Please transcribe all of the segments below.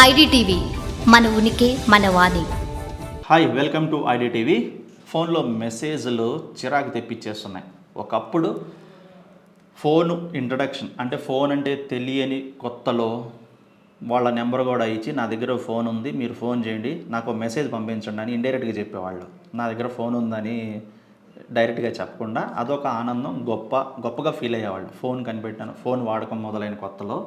IDTV మన ఉనికి మన వాణి. Hi welcome to IDTV. ఫోన్లో మెసేజ్లు చిరాకు తెప్పించేస్తున్నాయి. ఒకప్పుడు ఫోన్ ఇంట్రడక్షన్ అంటే ఫోన్ అంటే తెలియని కొత్తలో వాళ్ళ నెంబర్ కూడా ఇచ్చి నా దగ్గర ఫోన్ ఉంది మీరు ఫోన్ చేయండి నాకు మెసేజ్ పంపించండి అని ఇండైరెక్ట్గా చెప్పేవాళ్ళు. నా దగ్గర ఫోన్ ఉందని డైరెక్ట్గా చెప్పకుండా అదొక ఆనందం గొప్ప గొప్పగా ఫీల్ అయ్యేవాళ్ళు. ఫోన్ కనిపెట్టాను ఫోన్ వాడకం మొదలైన కొత్తలో.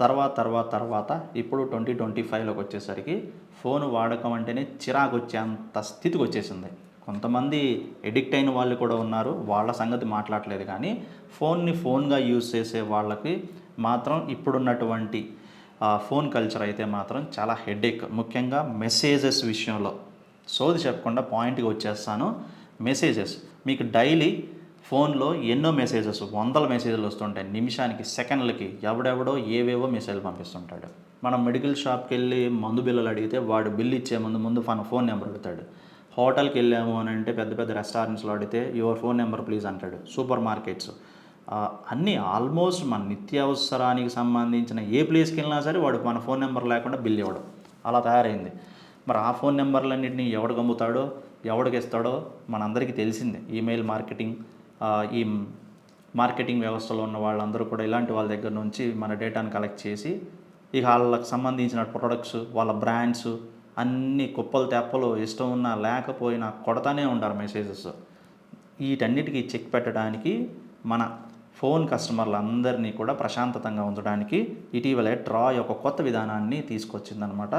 తర్వాత తర్వాత తర్వాత ఇప్పుడు ట్వంటీ ట్వంటీ ఫైవ్లోకి వచ్చేసరికి ఫోన్ వాడకం అంటేనే చిరాకు వచ్చేంత స్థితికి వచ్చేసింది. కొంతమంది ఎడిక్ట్ అయిన వాళ్ళు కూడా ఉన్నారు వాళ్ళ సంగతి మాట్లాడలేదు కానీ ఫోన్ని ఫోన్గా యూజ్ చేసే వాళ్ళకి మాత్రం ఇప్పుడున్నటువంటి ఫోన్ కల్చర్ అయితే మాత్రం చాలా హెడేక్. ముఖ్యంగా మెసేజెస్ విషయంలో. సోది చెప్పకుండా పాయింట్కి వచ్చేస్తాను. మెసేజెస్. మీకు డైలీ ఫోన్లో ఎన్నో మెసేజెస్ వందల మెసేజ్లు వస్తుంటాయి. నిమిషానికి సెకండ్లకి ఎవడెవడో ఏవేవో మెసేజ్లు పంపిస్తుంటాడు. మనం మెడికల్ షాప్కి వెళ్ళి మందు బిల్లలు అడిగితే వాడు బిల్ ఇచ్చే ముందు ముందు మన ఫోన్ నెంబర్ అడుగుతాడు. హోటల్కి వెళ్ళాము అని అంటే పెద్ద పెద్ద రెస్టారెంట్స్లో అడిగితే యువర్ ఫోన్ నెంబర్ ప్లీజ్ అంటాడు. Supermarkets. అన్నీ ఆల్మోస్ట్ మన నిత్యావసరానికి సంబంధించిన ఏ ప్లేస్కి వెళ్ళినా సరే వాడు మన ఫోన్ నెంబర్ లేకుండా బిల్ ఇవ్వడం. అలా తయారైంది. మరి ఆ ఫోన్ నెంబర్లన్నింటినీ ఎవడు గమ్ముతాడో ఎవడికి ఇస్తాడో మనందరికీ తెలిసిందే. ఈమెయిల్ మార్కెటింగ్ ఈ మార్కెటింగ్ వ్యవస్థలో ఉన్న వాళ్ళందరూ కూడా ఇలాంటి వాళ్ళ దగ్గర నుంచి మన డేటాను కలెక్ట్ చేసి ఇక వాళ్ళకి సంబంధించిన ప్రొడక్ట్స్ వాళ్ళ బ్రాండ్స్ అన్ని కుప్పలు తెప్పలు ఇష్టం ఉన్నా లేకపోయినా కొడతానే ఉంటారు మెసేజెస్. వీటన్నిటికీ చెక్ పెట్టడానికి మన ఫోన్ కస్టమర్లందరినీ కూడా ప్రశాంతతంగా ఉంచడానికి ఇటీవలే ట్రాయ్ యొక్క కొత్త విధానాన్ని తీసుకొచ్చిందనమాట.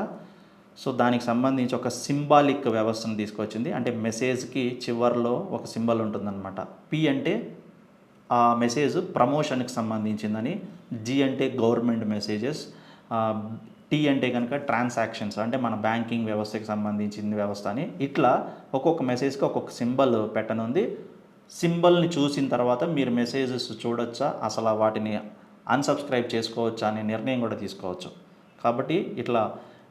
సో దానికి సంబంధించి ఒక సింబాలిక్ వ్యవస్థను తీసుకొచ్చింది. అంటే మెసేజ్కి చివర్లో ఒక సింబల్ ఉంటుందన్నమాట. పి అంటే ఆ మెసేజ్ ప్రమోషన్కి సంబంధించిందని జి అంటే గవర్నమెంట్ మెసేజెస్ టీ అంటే కనుక ట్రాన్సాక్షన్స్ అంటే మన బ్యాంకింగ్ వ్యవస్థకి సంబంధించిన వ్యవస్థ అని. ఇట్లా ఒక్కొక్క మెసేజ్కి ఒక్కొక్క సింబల్ పెట్టనుంది. సింబల్ని చూసిన తర్వాత మీరు మెసేజెస్ చూడొచ్చా? అసలు వాటిని అన్సబ్స్క్రైబ్ చేసుకోవచ్చా? అనే నిర్ణయం కూడా తీసుకోవచ్చు. కాబట్టి ఇట్లా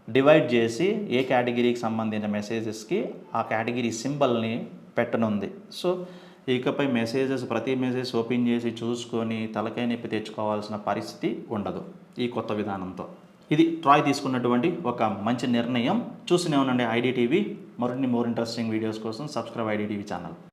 డివైడ్ చేసి ఏ కేటగిరీకి సంబంధించిన మెసేజెస్కి ఆ కేటగిరీ సింబల్ని పెట్టనుంది. సో ఇకపై మెసేజెస్ ప్రతి మెసేజ్ ఓపెన్ చేసి చూసుకొని తలకాయ నొప్పి తెచ్చుకోవాల్సిన పరిస్థితి ఉండదు ఈ కొత్త విధానంతో. ఇది ట్రాయ్ తీసుకున్నటువంటి ఒక మంచి నిర్ణయం. చూసినే ఉండండి ఐడిటీవీ మరిన్ని మోర్ ఇంట్రెస్టింగ్ వీడియోస్ కోసం సబ్స్క్రైబ్ ఐడిటీవీ ఛానల్